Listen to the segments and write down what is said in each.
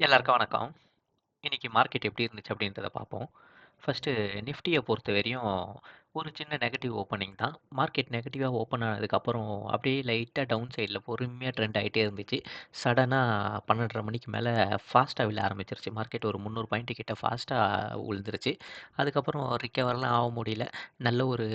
எல்லாருக்கும் வணக்கம். இன்றைக்கி மார்க்கெட் எப்படி இருந்துச்சு அப்படின்றத பார்ப்போம். ஃபஸ்ட்டு நிஃப்டியை பொறுத்த பொறுத்தவரையும் ஒரு சின்ன நெகட்டிவ் ஓப்பனிங் தான். மார்க்கெட் நெகட்டிவா ஓப்பன் ஆனதுக்கப்புறம் அப்படியே லைட்டா டவுன் சைட்ல பொறுமையா ட்ரெண்ட் ஆயிட்டே இருந்துச்சு. சடனா 12:30 மணிக்கு மேல ஃபாஸ்ட்டா விழ ஆரம்பிச்சுருச்சு. மார்க்கெட் ஒரு 300 பாயிண்ட் கிட்ட ஃபாஸ்ட்டா விழுந்துருச்சு. அதுக்கப்புறம் ரிகவர்லாம் ஆக முடியல. நல்ல ஒரு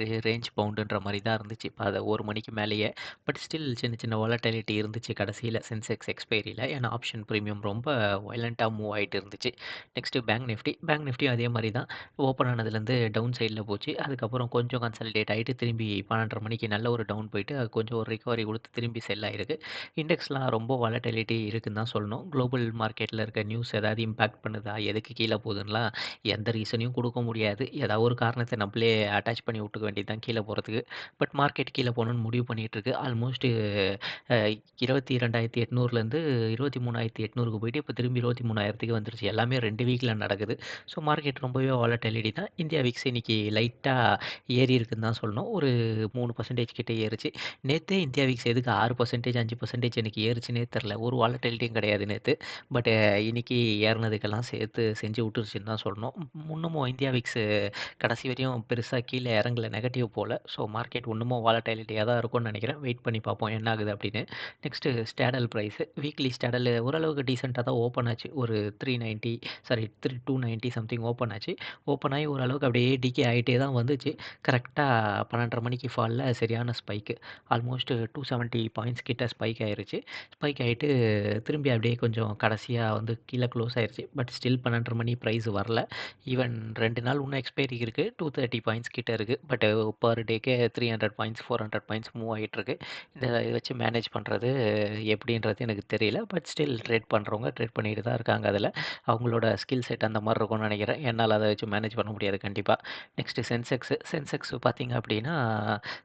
ரே ரேஞ்ச் பவுண்டுன்ற மாரி தான் இருந்துச்சு. அது 1 மணிக்கு மேலேயே. பட் ஸ்டில் சின்ன சின்ன வாலட்டிலிட்டி இருந்துச்சு கடைசியில சென்செக்ஸ் எக்ஸ்பைரியில. ஏன்னா ஆப்ஷன் பிரீமியம் ரொம்ப வயலன்ட்டா மூவ் ஆயிட்டு இருந்துச்சு. Next bank Nifty. பேங்க் நிஃப்டியும் அதே மாரி தான். ஓப்பன் ஆனதுலேருந்து டவுன் சைட் சைட்ல போச்சு. அதுக்கப்புறம் கொஞ்சம் கன்சாலிடேட் ஆயிட்டு திரும்பி 12:30 மணிக்கு நல்ல ஒரு டவுன் போயிட்டு, அது கொஞ்சம் ஒரு ரிகவரி குடுத்து திரும்பி செல் ஆயிருக்கு. இண்டெக்ஸ்லாம் ரொம்ப வாலட்டிலிட்டி இருக்குன்னு தான் சொல்லணும். குளோபல் மார்க்கெட்ல இருக்க நியூஸ் ஏதாவது இம்பாக்ட் பண்ணுதா? எதுக்கு கீழ போகுதுன்னுலாம் எந்த ரீசனையும் குடுக்க முடியாது. ஏதாவது ஒரு காரணத்த நம்மளே அட்டாச் பண்ணி விட்டுக்க வேண்டியது தான் கீழ போறதுக்கு. பட் மார்க்கெட் கீழ போணும்னு முடிவு பண்ணிட்டு இருக்கு. ஆல்மோஸ்ட் அ 22,800லேருந்து 23,800க்கு போயிட்டு இப்போ திரும்பி 23,000க்கு வந்துருச்சு. எல்லாமே 2 வீக்ல நடக்குது. ஸோ மார்க்கெட் ரொம்பவே வாலட்டிலிட்டி தான். இந்தியா விக்ஸ் இன்னைக்கு லைட்டாக ஏறி இருக்குன்னு தான் சொல்லணும். ஒரு மூணு பர்சன்டேஜ் கிட்டே ஏறுச்சு. நேற்றே இந்தியா வீக்ஸ் எதுக்கு 6%, 5% எனக்கு ஏறுச்சுன்னே தெரில ஒரு வாலட்டிலிட்டியும் கிடையாது நேற்று பட் இன்னைக்கு ஏறினதுக்கெல்லாம் சேர்த்து செஞ்சு விட்டுருச்சுன்னு தான் சொல்லணும். இன்னமும் இந்தியா விக்ஸ் கடைசி வரையும் பெருசாக கீழே இறங்கல. நெகட்டிவ் போல் ஸோ மார்க்கெட் இன்னமும் வாலட்டிலிட்டியாக தான் இருக்கும்னு நினைக்கிறேன் வெயிட் பண்ணி பார்ப்போம் என்ன ஆகுது அப்படின்னு. Next straddle price weekly straddle ஓரளவுக்கு டீசெண்டாக தான் ஓப்பன் ஆச்சு. ஒரு 390 சாரி 290 சம்திங் ஓப்பன் ஆச்சு. ஓப்பன் ஆகி ஓரளவுக்கு அப்படியே டிகே ஆகிட்டே தான் வந்துச்சு. கரெக்டாக பன்னெண்டரை மணிக்கு ஃபாலில் சரியான ஸ்பைக்கு. ஆல்மோஸ்ட் 270 பாயிண்ட்ஸ் கிட்ட ஸ்பைக் ஆயிடுச்சு ஸ்பைக் ஆகிட்டு திரும்பி அப்படியே கொஞ்சம் கடைசியாக வந்து கீழே க்ளோஸ் ஆயிடுச்சு பட் ஸ்டில் 12:30 மணி ப்ரைஸ் வரல. ஈவன் ரெண்டு நாள் இன்னும் எக்ஸ்பைரி இருக்குது டூ தேர்ட்டி பாயிண்ட்ஸ் கிட்ட இருக்குது பட் பர் டேக்கே 300 பாயிண்ட்ஸ், 400 பாயிண்ட்ஸ் மூவ் ஆகிட்டுருக்கு இந்த இதை வச்சு மேனேஜ் பண்ணுறது எப்படின்றது எனக்கு தெரியல. பட் ஸ்டில் ட்ரேட் பண்ணுறவங்க ட்ரேட் பண்ணிட்டு தான் இருக்காங்க அதில் அவங்களோட ஸ்கில் செட் அந்த மாதிரி இருக்கும்னு நினைக்கிறேன் என்னால் அதை வச்சு மேனேஜ் பண்ண முடியாது கண்டிப்பாக நெக்ஸ்ட்டு சென்செக்ஸ். சென்செக்ஸ் பார்த்திங்க அப்படின்னா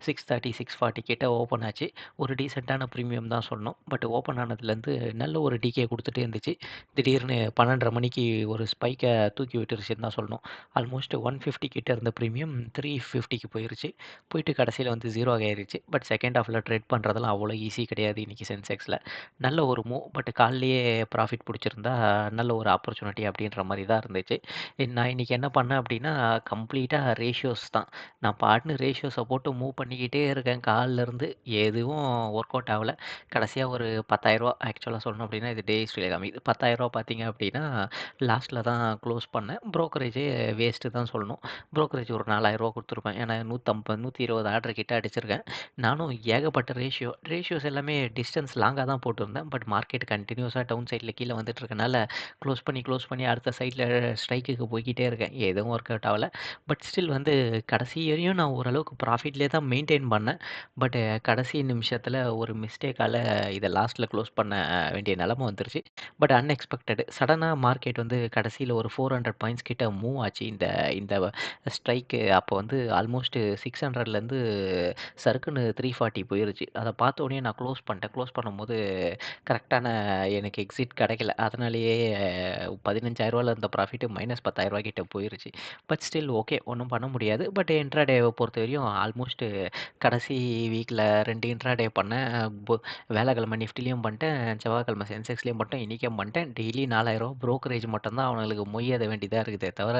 630, 640 கிட்ட ஓப்பன் ஆச்சு. ஒரு டீசெண்டான ப்ரீமியம் தான் சொன்னோம் பட் ஓப்பன் ஆனதுலேருந்து நல்ல ஒரு டிகே கொடுத்துட்டே இருந்துச்சு. திடீர்னு 12:30 மணிக்கு ஒரு ஸ்பைக்கை தூக்கி விட்டுருச்சுன்னு தான் சொல்லணும். ஆல்மோஸ்ட் 150 கிட்ட இருந்த பிரீமியம் 350க்கு போயிருச்சு. போயிட்டு கடைசியில் வந்து 0 ஆயிருச்சு. பட் செகண்ட் ஹாஃப்ல ட்ரேட் பண்ணுறதெல்லாம் அவ்வளோ ஈஸி கிடையாது இன்னைக்கு சென்செக்ஸில் நல்ல ஒரு மூவ். பட் காலைலயே ப்ராஃபிட் பிடிச்சிருந்தா நல்ல ஒரு ஆப்பர்ச்சுனிட்டி அப்படின்ற மாதிரி தான் இருந்துச்சு. நான் இன்னைக்கு என்ன பண்ணேன் அப்படின்னா, கம்ப்ளீட் கம்ப்ளீட்டாக ரேஷியோஸ் தான். நான் பாட்டுன்னு ரேஷியோஸை போட்டு மூவ் பண்ணிக்கிட்டே இருக்கேன் காலிலேருந்து எதுவும் ஒர்க் அவுட் ஆகலை கடைசியாக ஒரு பத்தாயிரரூவா ஆக்சுவலாக சொல்லணும் அப்படின்னா இது டே ஹிஸ்டரியில காமிக்குது. பத்தாயிரரூவா பார்த்தீங்க அப்படின்னா, லாஸ்ட்டில் தான் க்ளோஸ் பண்ணேன். ப்ரோக்கரேஜே வேஸ்ட்டு தான் சொல்லணும். ப்ரோக்கரேஜ் ஒரு ரூ. 4,000 குடுத்துருப்பேன். ஏன்னா 150 120 ஆர்டர் கிட்ட அடிச்சிருக்கேன். நானும் ஏகப்பட்ட ரேஷியோ ரேஷியோஸ் எல்லாமே டிஸ்டன்ஸ் லாங்காக தான் போட்டிருந்தேன். பட் மார்க்கெட் கண்டினியூஸாக டவுன் சைடில் கீழே வந்துட்டு இருக்கனால, க்ளோஸ் பண்ணி க்ளோஸ் பண்ணி அடுத்த சைடில் ஸ்ட்ரைக்குக்கு போய்கிட்டே இருக்கேன். எதுவும் ஒர்க் அவுட் ஆகலை பட் ஸ்டில் வந்து கடைசி வரையும் நான் ஓரளவுக்கு ப்ராஃபிட்லேயே தான் மெயின்டைன் பண்ணேன். பட் கடைசி நிமிஷத்தில் ஒரு மிஸ்டேக்கால இதை லாஸ்ட்டில் க்ளோஸ் பண்ண வேண்டிய நிலமை வந்துருச்சு. பட் அன்எக்ஸ்பெக்டடு சடனாக மார்க்கெட் வந்து கடைசியில் ஒரு 400 பாயிண்ட்ஸ் கிட்ட மூவ் ஆச்சு. இந்த இந்த ஸ்ட்ரைக்கு அப்போ வந்து ஆல்மோஸ்ட் 600லேருந்து சறுக்குன்னு 340 போயிருச்சு. அதை பார்த்த உடனே நான் க்ளோஸ் பண்ணிட்டேன். க்ளோஸ் பண்ணும்போது கரெக்டான எனக்கு எக்ஸிட் கிடைக்கல. அதனாலேயே பதினஞ்சாயிரரூவாவில் இருந்த ப்ராஃபிட்டு மைனஸ் பத்தாயிரரூவா கிட்ட போயிருச்சு. But still okay. ஒன்றும் பண்ண முடியாது. பட் இன்ட்ராடேவ பொறுத்தவரையும் ஆல்மோஸ்ட்டு கடைசி வீக்கில் ரெண்டு இன்ட்ராடே பண்ணேன். வேலைக்கிழமை நிஃப்டிலையும் பண்ணிட்டேன். செவ்வாய்க்கிழமை சென்செக்ஸ்லேயும் பண்ணிட்டேன். இன்றைக்கும் பண்ணிட்டேன். டெய்லி ரூ. 4,000 புரோக்கரேஜ் மட்டும் தான் வேண்டியதாக இருக்குதே தவிர,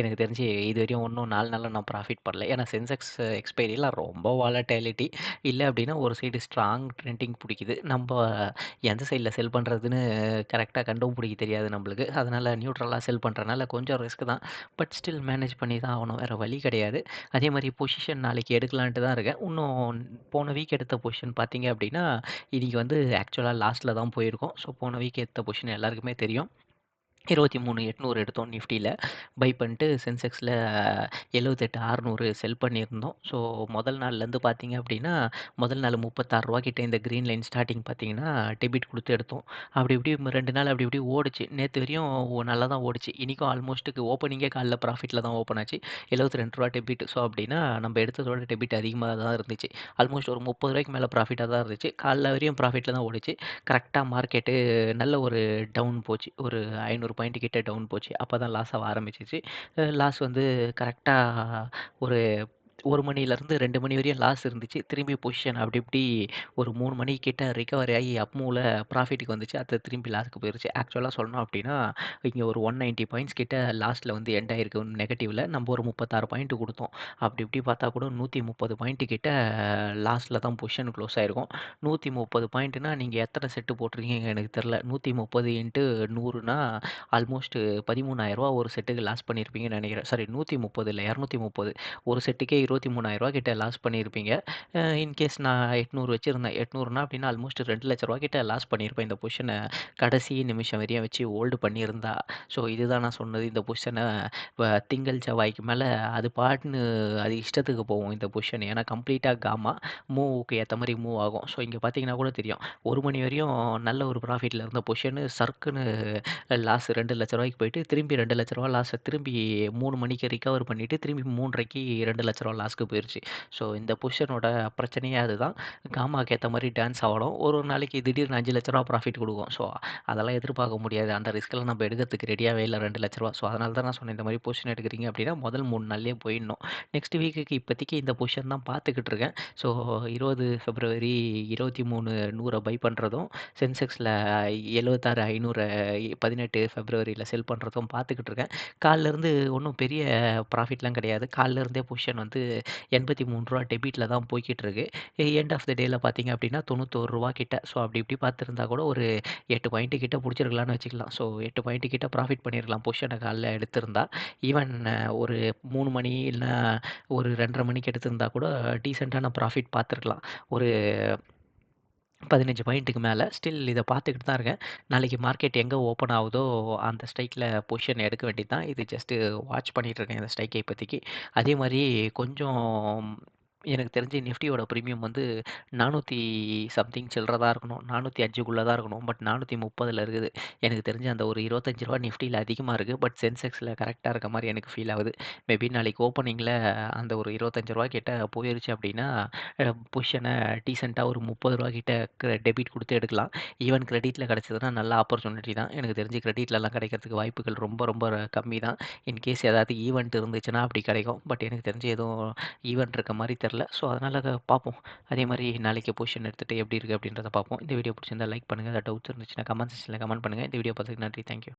எனக்கு தெரிஞ்சு இதுவரையும் ஒன்றும் நாலு நாளில் நான் ப்ராஃபிட் பண்ணல. ஏன்னா சென்செக்ஸ் எக்ஸ்பைரிலாம் ரொம்ப வாலட்டாலிட்டி இல்லை அப்படின்னா ஒரு சைடு ஸ்ட்ராங் ட்ரெண்டிங் பிடிக்குது நம்ம எந்த சைடில் செல் பண்ணுறதுன்னு கரெக்டாக கண்டுபிடிக்க தெரியாது நம்மளுக்கு அதனால் நியூட்ரலாக செல் பண்ணுறனால கொஞ்சம் ரிஸ்க் தான். பட் ஸ்டில் மேனேஜ் பண்ணி தான் ஆகணும். வேறு வழி கிடையாது. அதே மாதிரி பொசிஷன் நாளைக்கு எடுக்கலான்ட்டு தான் இருக்கேன். இன்னும் போன வீக் எடுத்த பொசிஷன் பார்த்தீங்க அப்படின்னா, இன்றைக்கி வந்து ஆக்சுவலாக லாஸ்ட்டில் தான் போயிருக்கோம் ஸோ போன வீக் எடுத்த பொசிஷன் எல்லாருக்குமே தெரியும். 23,800 எடுத்தோம் நிஃப்டியில் பை பண்ணிட்டு சென்செக்ஸில் எழுபத்தெட்டு ஆறுநூறு செல் பண்ணியிருந்தோம். ஸோ முதல் நாள்லேருந்து பார்த்தீங்க அப்படின்னா, முதல் நாள் முப்பத்தாறு 36 இந்த கிரீன் லைன் ஸ்டார்டிங் பார்த்தீங்கன்னா, டெபிட் கொடுத்து எடுத்தோம். அப்படி இப்படி ரெண்டு நாள் அப்படி இப்படி ஓடிச்சு நேற்று வரையும் நல்லா தான் ஓடிச்சு இன்றைக்கும் ஆல்மோஸ்ட்டுக்கு ஓப்பனிங்கே காலைல ப்ராஃபிட்டில் தான் ஓப்பன் ஆச்சு. எழுபத்தி ரெண்டு ரூபா டெபிட். ஸோ அப்படின்னா நம்ம எடுத்ததோட டெபிட் அதிகமாக தான் இருந்துச்சு. ஆல்மோஸ்ட் ஒரு முப்பது ரூபாய்க்கு மேலே ப்ராஃபிட்டாக தான் இருந்துச்சு. காலைல வரையும் ப்ராஃபிட்டில் தான் ஓடிச்சு கரெக்டாக மார்க்கெட்டு நல்ல ஒரு டவுன் போச்சு. ஒரு ஒரு பாயிண்ட் கிட்ட டவுன் போச்சு. அப்பதான் லாஸ் ஆக ஆரம்பிச்சிச்சு லாஸ் வந்து கரெக்டாக ஒரு ஒரு மணிலேருந்து ரெண்டு மணி வரையும் லாஸ் இருந்துச்சு. திரும்பி பொசிஷன் அப்படி இப்படி ஒரு மூணு மணி கிட்ட ரிகவரி ஆகி அப்மூவில் ப்ராஃபிட்டுக்கு வந்துச்சு. அது திரும்பி லாஸ்க்கு போயிருச்சு. ஆக்சுவலாக சொல்லணும் அப்படின்னா இங்கே ஒரு ஒன் நைன்ட்டி பாயிண்ட்ஸ் கிட்ட லாஸ்ட்டில் வந்து எண்ட் ஆகிருக்கு நெகட்டிவில் நம்ம ஒரு முப்பத்தாறு பாயிண்ட் கொடுத்தோம். அப்படி இப்படி பார்த்தா கூட நூற்றி முப்பது பாயிண்ட்டு கிட்ட லாஸ்ட்டில் தான் பொசிஷன் க்ளோஸ் ஆகிருக்கும் நூற்றி முப்பது பாயிண்ட்டுனா நீங்கள் எத்தனை செட்டு போட்டிருக்கீங்க எனக்கு தெரில நூற்றி முப்பது இன்ட்டு நூறுனா ஆல்மோஸ்ட் பதிமூணாயிரரூவா ஒரு செட்டுக்கு லாஸ் பண்ணியிருப்பீங்கன்னு நினைக்கிறேன். சாரி நூற்றி முப்பது இல்லை இரநூத்தி முப்பது. ஒரு செட்டுக்கே இருபத்தி மூணாயிரரூவா கிட்ட லாஸ் பண்ணியிருப்பீங்க. இன்கேஸ் நான் எட்நூறு வச்சுருந்தேன். எட்நூறுனா அப்படின்னா ஆல்மோஸ்ட் ரெண்டு லட்ச ரூபா கிட்ட லாஸ் பண்ணியிருப்பேன். இந்த பொசிஷனை கடைசி நிமிஷம் வரையும் வச்சு ஹோல்டு பண்ணியிருந்தா. ஸோ இதுதான் நான் சொன்னது. இந்த பொசிஷனை திங்கள் செவ்வாய்க்கு மேலே அது பாட்டுன்னு அது இஷ்டத்துக்கு போகும் இந்த பொசிஷன் ஏன்னா கம்ப்ளீட்டாக காமா மூவுக்கு ஏற்ற மாதிரி மூவ் ஆகும். ஸோ இங்கே பார்த்தீங்கன்னா கூட தெரியும். ஒரு மணி வரையும் நல்ல ஒரு ப்ராஃபிட்டில் இருந்த பொசிஷனு சர்க்குன்னு லாஸ் ரெண்டு லட்ச ரூபாய்க்கு போயிட்டு திரும்பி ரெண்டு லட்ச ரூபா லாஸை திரும்பி மூணு மணிக்கு ரிகவர் பண்ணிவிட்டு திரும்பி மூன்றரைக்கு ரெண்டு லட்ச ரூபா லாஸ்க்கு போயிடுச்சு ஸோ இந்த பொசிஷனோட பிரச்சனையே அதுதான். காமாக்கு ஏற்ற மாதிரி டான்ஸ் ஆகணும் ஒரு ஒரு நாளைக்கு திடீர்னு அஞ்சு லட்ச ரூபா ப்ராஃபிட் கொடுக்கும். ஸோ அதெல்லாம் எதிர்பார்க்க முடியாது. அந்த ரிஸ்க்கெல்லாம் நம்ம எடுக்கிறதுக்கு ரெடியாகவே இல்லை ரெண்டு லட்ச ரூபா. ஸோ அதனால தான் நான் சொன்னேன் இந்த மாதிரி பொசிஷன் எடுக்கிறீங்க அப்படின்னா முதல் மூணு நாள்லேயே போயிடணும். நெக்ஸ்ட் வீக்குக்கு இப்போதைக்கு இந்த பொசிஷன் தான் பார்த்துக்கிட்டு இருக்கேன். ஸோ இருபது பிப்ரவரி இருபத்தி மூணு நூறை பை பண்ணுறதும் சென்செக்ஸில் எழுபத்தாறு ஐநூறு பதினெட்டு ஃபெப்ரவரியில் செல் பண்ணுறதும் பார்த்துக்கிட்டு இருக்கேன். காலிலேருந்து ஒன்றும் பெரிய ப்ராஃபிட்லாம் கிடையாது. காலிலேருந்தே பொசிஷன் வந்து எண்பத்தி மூணு ரூபா டெபிட்டில் தான் போய்கிட்டு இருக்கு எண்ட் ஆஃப் த டேயில் பார்த்தீங்க அப்படின்னா தொண்ணூத்தோரு ரூபா கிட்ட. ஸோ அப்படி இப்படி பார்த்துருந்தா கூட ஒரு எட்டு பாயிண்ட்டு கிட்ட பிடிச்சிருக்கலாம்னு வச்சுக்கலாம். ஸோ எட்டு பாயிண்ட்டு கிட்ட ப்ராஃபிட் பண்ணியிருக்கலாம் பொசிஷனை காலில் எடுத்திருந்தா. ஈவன் ஒரு மூணு மணி இல்லைன்னா ஒரு ரெண்டரை மணிக்கு எடுத்திருந்தா கூட டீசெண்டான ப்ராஃபிட் பார்த்துருக்கலாம். ஒரு பதினஞ்சு பாயிண்ட்டுக்கு மேலே. ஸ்டில் இதை பார்த்துக்கிட்டு தான் இருக்கேன். நாளைக்கு மார்க்கெட் எங்கே ஓப்பன் ஆகுதோ அந்த ஸ்ட்ரைக்கில் பொசிஷன் எடுக்க வேண்டியது தான். இது ஜஸ்ட்டு வாட்ச் பண்ணிகிட்டு இருக்கேன் இந்த ஸ்ட்ரைக்கை இப்போதைக்கு அதே மாதிரி கொஞ்சம் எனக்கு தெரிஞ்சு நிஃப்டியோட ப்ரீமியம் வந்து நானூற்றி சம்திங் சில்லறதாக இருக்கணும். நானூற்றி அஞ்சுக்குள்ளே தான் இருக்கணும். பட் நானூற்றி முப்பதில் இருக்குது. எனக்கு தெரிஞ்சு அந்த ஒரு இருபத்தஞ்சி ரூபா நிஃப்டியில் அதிகமாக இருக்குது பட் சென்செக்ஸில் கரெக்டாக இருக்க மாதிரி எனக்கு ஃபீல் ஆகுது. மேபி நாளைக்கு ஓப்பனிங்கில் அந்த ஒரு இருபத்தஞ்சி ரூபா கிட்ட போயிருச்சு அப்படின்னா பொசிஷனை டீசெண்டாக ஒரு முப்பது ரூபா கிட்ட டெபிட் கொடுத்து எடுக்கலாம். ஈவன் கிரெடிட்டில் கிடச்சதுன்னா நல்ல ஆப்பர்ச்சுனிட்டி தான். எனக்கு தெரிஞ்சு கிரெடிட்லலாம் கிடைக்கிறதுக்கு வாய்ப்புகள் ரொம்ப ரொம்ப கம்மி தான் இன்கேஸ் ஏதாவது ஈவெண்ட் இருந்துச்சுன்னா அப்படி கிடைக்கும். பட் எனக்கு தெரிஞ்சு எதுவும் ஈவெண்ட் இருக்க மாதிரி தெரில வரல ஸோ அதனால் அதை பார்ப்போம் அதே மாதிரி நாளைக்கு பொசிஷன் எடுத்துகிட்டு எப்படி இருக்குது அப்படின்றத பார்ப்போம் இந்த வீடியோ பிடிச்சிருந்தா லைக் பண்ணுங்கள் ஏதாவது டவுட்ஸ் இருந்துச்சுன்னா கமெண்ட் செக்ஷனில் கமெண்ட் பண்ணுங்கள் இந்த வீடியோ பார்த்துக்கு நன்றி. தேங்க்யூ